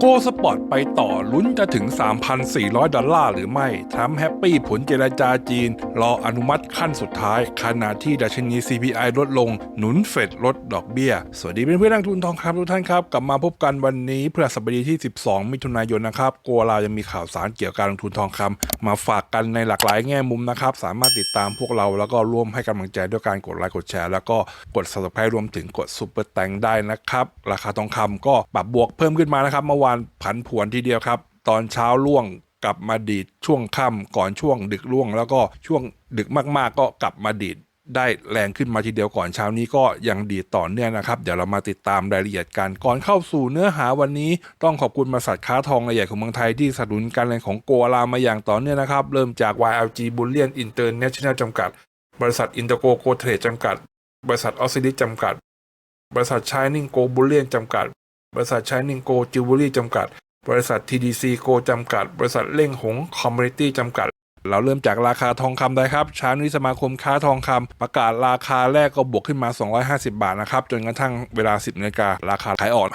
โกสปอร์ตไปต่อลุ้นจะถึง 3,400 ดอลลาร์หรือไม่ทรัมป์แฮปปี้ผลเจรจาจีน รออนุมัติขั้นสุดท้าย ขณะที่ดัชนี CPI ลดลง หนุนเฟดลดดอกเบี้ย สวัสดีเพื่อนๆนักทุนทองคำทุกท่านครับ กลับมาพบกันวันนี้เพื่อสัปดาห์ที่ 12 มิถุนายนนะครับโกลายังมีข่าวสารเกี่ยวกับการลงทุนทองคำมาฝากกันในหลากหลายแง่มุมนะครับสามารถติดตามพวกเราแล้วก็ร่วมให้กำลังใจด้วยการกดไลค์กดแชร์แล้วก็กด subscribe รวมถึงกดซุปเปอร์แตงได้นะครับราคาทองคำก็ปรับบวกเพิ่มขึ้นมานะครับเมื่อวานผันผวนทีเดียวครับ ตอนเช้าล่วงกลับมาดีดช่วงค่ำก่อนช่วงดึกล่วง แล้วก็ช่วงดึกมากๆ ก็กลับมาดีดได้แรงขึ้นมาทีเดียวก่อนเช้านี้ก็ยังดีดต่อเนื่องนะครับ เดี๋ยวเรามาติดตามรายละเอียดกันก่อนเข้าสู่เนื้อหาวันนี้ ต้องขอบคุณบริษัทค้าทองรายใหญ่ของเมืองไทยที่สนับสนุนการเงินของโกลามาอย่างต่อเนื่องนะครับ เริ่มจาก YLG Bullion International จำกัด บริษัทอินเตอร์โกโกเทรดจำกัด บริษัทออสซิลิจำกัด บริษัท Shining Go Bullion จำกัด บริษัทชายนิงโกจิวเวลรี่จำกัด บริษัท TDC โกจำกัด บริษัทเล่งหงคอมมูนิตี้จำกัด เราเริ่มจากราคาทองคำได้ครับเช้านี้สมาคมค้าทองคำประกาศราคาแรกก็บวกขึ้นมา 250 บาทนะครับจนกระทั่งเวลา 10นาฬิการาคาขายออก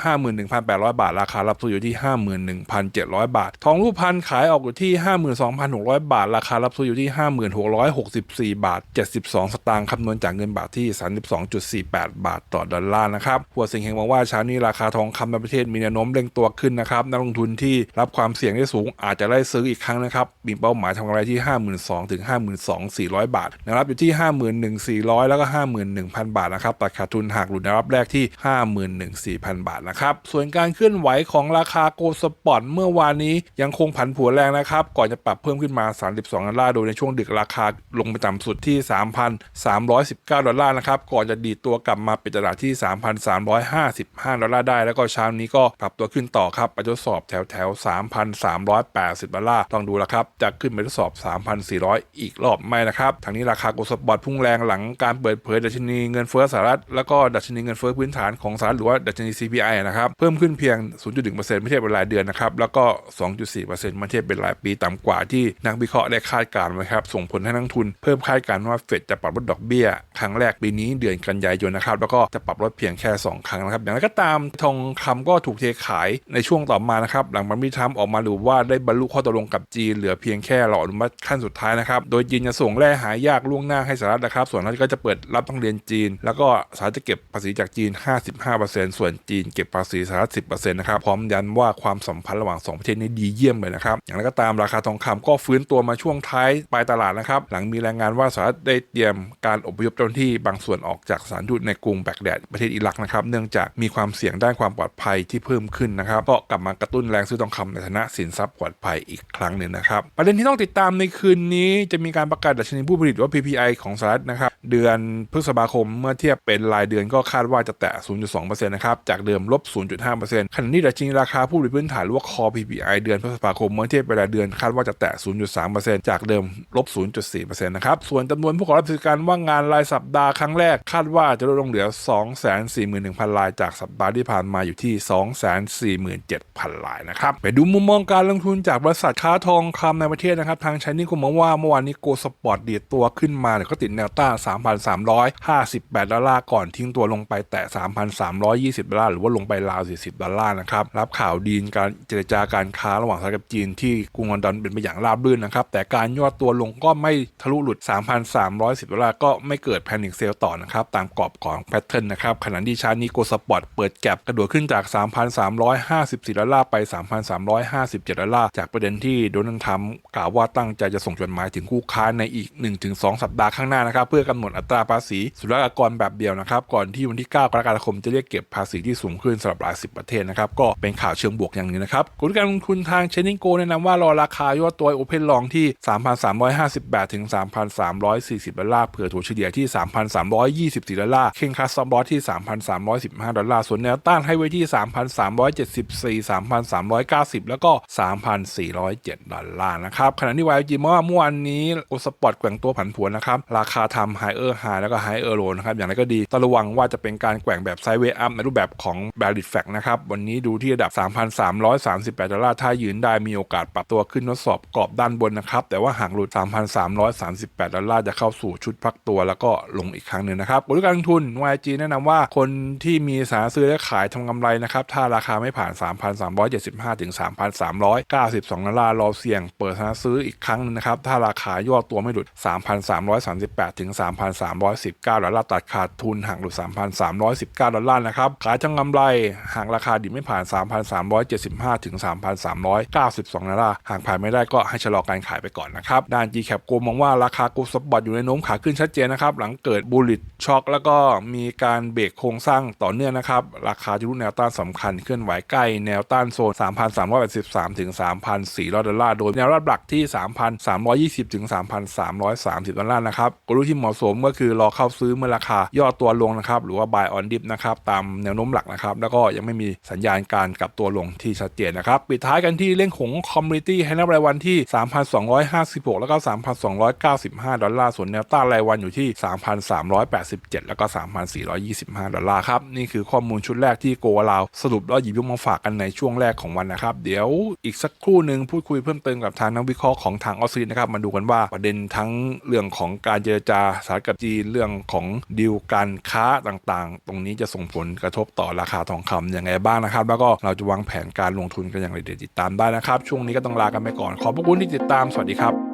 51,800 บาท ราคารับซื้ออยู่ที่ 51,700 บาท ทองรูปพันขายออกอยู่ที่ 52,600 บาท ราคารับซื้ออยู่ที่ 5664 บาท 72 สตางค์คำนวณจากเงินบาทที่ 32.48 บาทต่อดอลลาร์นะครับหัวสิงเฮงมองว่าเช้านี้ราคาทองคำในประเทศมีแนวโน้มเร่งตัวขึ้นนะครับนักลงทุนที่รับความเสี่ยงได้สูงอาจจะได้ซื้ออีกครั้งนะครับมีเป้าหมายทำกำไรที่52,000ถึง52,400 บาทแนวรับอยู่ที่ 51,400 แล้วก็ 51,000 บาทนะครับตัดขาดทุนหากหลุดแนวรับแรกที่54,000 บาทนะครับส่วนการเคลื่อนไหวของราคาโกลสปอร์ตเมื่อวานนี้ยังคงผันผวนแรงนะครับก่อนจะปรับเพิ่มขึ้นมา 32 ดอลลาร์โดยในช่วงดึกราคาลงไปต่ำสุดที่ 3,319 ดอลลาร์นะครับก่อนจะดีดตัวกลับมาปิดตลาดที่ 3,355 ดอลลาร์ได้ แล้วก็เช้านี้ก็ปรับตัวขึ้นต่อครับไปทดสอบแถวแถว3,380 ดอลลาร์ต้องดูแล้วครับจะขึ้นไปทดสอบ3,400 อีกรอบไหมนะครับทางนี้ราคาโกลสปอตพุ่งแรงหลังการเปิดเผยดัชนีเงินเฟ้อสหรัฐแล้วก็ดัชนีเงินเฟ้อพื้นฐานของสหรัฐหรือว่าดัชนี CPI นะครับเพิ่มขึ้นเพียง 0.1%ไม่เทียบเป็นรายเดือนนะครับแล้วก็ 2.4%เมื่อเทียบเป็นรายปีต่ำกว่าที่นักวิเคราะห์ได้คาดการณ์ไว้ครับส่งผลให้นักทุนเพิ่มคาดการณ์ว่าเฟดจะปรับลดดอกเบี้ย ครั้งแรกปีนี้เดือนกันยายนนะครับแล้วก็จะปรับลดเพียงแค่ 2 ครั้งนะครับอย่างไรก็ตามทองคำก็ถูกเทขายในช่วงต่อมานะครับหลังบัมบี้ทรัมป์ออกมาดูว่าได้บรรลุข้อตกลงกับจีนเหลือเพียงแค่รออนุมัติขั้นสุดท้ายนะครับ โดยจีนจะส่งแร่หายากล่วงหน้าให้สหรัฐนะครับ ส่วนรัฐก็จะเปิดรับต้องเรียนจีน แล้วก็สหรัฐจะเก็บภาษีจากจีน 55%ส่วนจีนเก็บภาษีสหรัฐ 10%นะครับ พร้อมยันว่าความสัมพันธ์ระหว่าง 2 ประเทศนี้ดีเยี่ยมเลยนะครับ อย่างไรก็ตามราคาทองคำก็ฟื้นตัวมาช่วงท้ายปลายตลาดนะครับ หลังมีรายงานว่าสหรัฐได้เตรียมการอพยพเจ้าหน้าที่บางส่วนออกจากสถานทูตในกรุงแบกแดดประเทศอิรักนะครับ เนื่องจากมีความเสี่ยงด้านความปลอดภัยที่เพิ่มขึ้นนะครับ ก็กลับมากระตุ้นแรงซื้อทองคำในฐานะสินทรัพย์ปลอดภัยอีกครั้งหนึ่งนะครับ ประเด็นที่ต้องติดตามในในคืนนี้จะมีการประกาศดัชนีผู้ผลิตหรือว่า PPI ของสหรัฐนะครับ เดือนพฤษภาคมเมื่อเทียบเป็นรายเดือนก็คาดว่าจะแตะ 0.2%นะครับ จากเดิมลบ 0.5%ขณะที่ดัชนีราคาผู้ผลิพื้นฐานหรือว่า Core PPI เดือนพฤษภาคมเมื่อเทียบเป็นรายเดือนคาดว่าจะแตะ 0.3%จากเดิมลบ 0.4%นะครับ ส่วนจำนวนผู้ขอรับสิทธิการว่างงานรายสัปดาห์ครั้งแรกคาดว่าจะลดลงเหลือ 241,000 ราย จากสัปดาห์ที่ผ่านมาอยู่ที่ 247,000 รายนะครับไปดูมุมมองการลงทุนจากบริษัทค้าทองคำในประเทศนะครับทางชายนี่ก็มองว่าเมื่อวานนี้โกลสปอร์ตดีดตัวขึ้นมาเนี่ยก็ติดแนวต้าน3,358 ดอลลาร์ก่อนทิ้งตัวลงไปแตะ 3,320 ดอลลาร์หรือว่าลงไปราว 40 ดอลลาร์นะครับ รับข่าวดีนการเจรจาการค้าระหว่างสหรัฐกับจีนที่กรุงลอนดอนเป็นไปอย่างราบรื่นนะครับ แต่การย่อตัวลงก็ไม่ทะลุหลุด 3,310 ดอลลาร์ก็ไม่เกิดแพนิคเซลต่อนะครับตามกรอบของแพทเทิร์นนะครับขณะที่ชาร์นี้โกสปอร์ตเปิดแก็บกระโดดขึ้นจาก 3,354 ดอลลาร์ไป 3,357 ดอลลาร์จากประเด็นที่โดนัลด์ทรัมป์กล่าวว่าตั้งใจจะส่งจดหมายถึงคู่ค้าในอีก 1-2 สัปดาห์ข้างหน้านะครับเพื่อกำหนดมดอัตราภาษีศุลกากรแบบเดียวนะครับ ก่อนที่วันที่ 9 กรกฎาคมจะเรียกเก็บภาษีที่สูงขึ้นสำหรับหลายสิบประเทศนะครับ ก็เป็นข่าวเชิงบวกอย่างนึงนะครับกลการลงทุนทางเชนิงโกแนะนำว่ารอราคาย่อตัวโอเพนลองที่ 3,358ถึง 3,340 ดอลลาร์เผื่อถัวเฉลี่ยที่ 3,324 ดอลลาร์ เข่งคัสซัมบอสที่ 3,315 ดอลลาร์ส่วนแนวต้านให้ไว้ที่ 3,374 3,390 แล้วก็ 3,407 ดอลลาร์นะครับขณะที่ YG มองว่าเมื่อวานนี้โอสปอร์ตแกว่งตัวผันผวนนะครับราคาทำไฮเออร์ไฮแล้วก็ไฮเออร์โลนะครับ อย่างไรก็ดีต้องระวังว่าจะเป็นการแกว่งแบบไซด์เวย์อัพในรูปแบบของ b a r r i t f a c นะครับ วันนี้ดูที่ระดับ 3,338 ดอลลาร์ถ้ายืนได้มีโอกาสปรับตัวขึ้นทดสอบกรอบด้านบนนะครับ แต่ว่าหากหลุด 3,338 ดอลลาร์จะเข้าสู่ชุดพักตัวแล้วก็ลงอีกครั้งหนึ่งนะครับกลยุทธ์การลงทุน YG แนะนำว่าคนที่มีสารซื้อและขายทำกำไรนะครับถ้าราคาไม่ผ่าน 3,375 ถึง 3,392 ดอลลาร์รอเสี่ยง เปิดสาซื้ออีกครั้งหนึงนะครับถ้าราคาย่อตัวไม่หลุด 3,338 ถึง3,319 ดอลลาร์ตัดขาดทุนหากหลุด 3,319 ดอลลาร์นะครับ ขายทำกำไรหากราคาดิบไม่ผ่าน 3,375 ถึง 3,392 ดอลลาร์ หากผ่านไม่ได้ก็ให้ชะลอการขายไปก่อนนะครับ ด้าน G-Cap โกมองว่าราคากูสปอร์ตอยู่ในโน้มขาขึ้นชัดเจนนะครับ หลังเกิดบูลลิตช็อคแล้วก็มีการเบรกโครงสร้างต่อเนื่องนะครับ ราคาจะรุแนวต้านสำคัญเคลื่อนไหวใกล้แนวต้านโซน 3,383 ถึง 3,400 ดอลลาร์ โดยแนวรับหลักที่ 3,320 ถึง 3,330 ดอลลาร์นะครับกลยุทธ์ที่เหมาะสมก็คือรอเข้าซื้อเมื่อราคาย่อตัวลงนะครับหรือว่า buy on dip นะครับตามแนวโน้มหลักนะครับแล้วก็ยังไม่มีสัญญาณการกลับตัวลงที่ชัดเจนนะครับปิดท้ายกันที่เรื่องของคอมมูนิตี้ให้นับรายวันที่ 3,256 แล้วก็ 3,295 ดอลลาร์ส่วนแนวต้านรายวันอยู่ที่ 3,387 แล้วก็ 3,425 ดอลลาร์ครับนี่คือข้อมูลชุดแรกที่โกวาลาวสรุปแล้วหยิบยกมาฝากกันในช่วงแรกของวันนะครับเดี๋ยวอีกสักครู่หนึ่งพูดคุยเพิ่มเติมกับทางนักวิเคราะห์ของทางออสเตรเลีนะครับมาดูกันว่าประเด็นทั้งเรื่องของการเจรจาสรัฐกับจีนเรื่องของดีลการค้าต่างๆ ตรงนี้จะส่งผลกระทบต่อราคาทองคำยังไงบ้างนะครับ แล้วก็เราจะวางแผนการลงทุนกันอย่างไรเดี๋ยวติดตามได้นะครับ ช่วงนี้ก็ต้องลากันไปก่อน ขอบพระคุณที่ติดตามสวัสดีครับ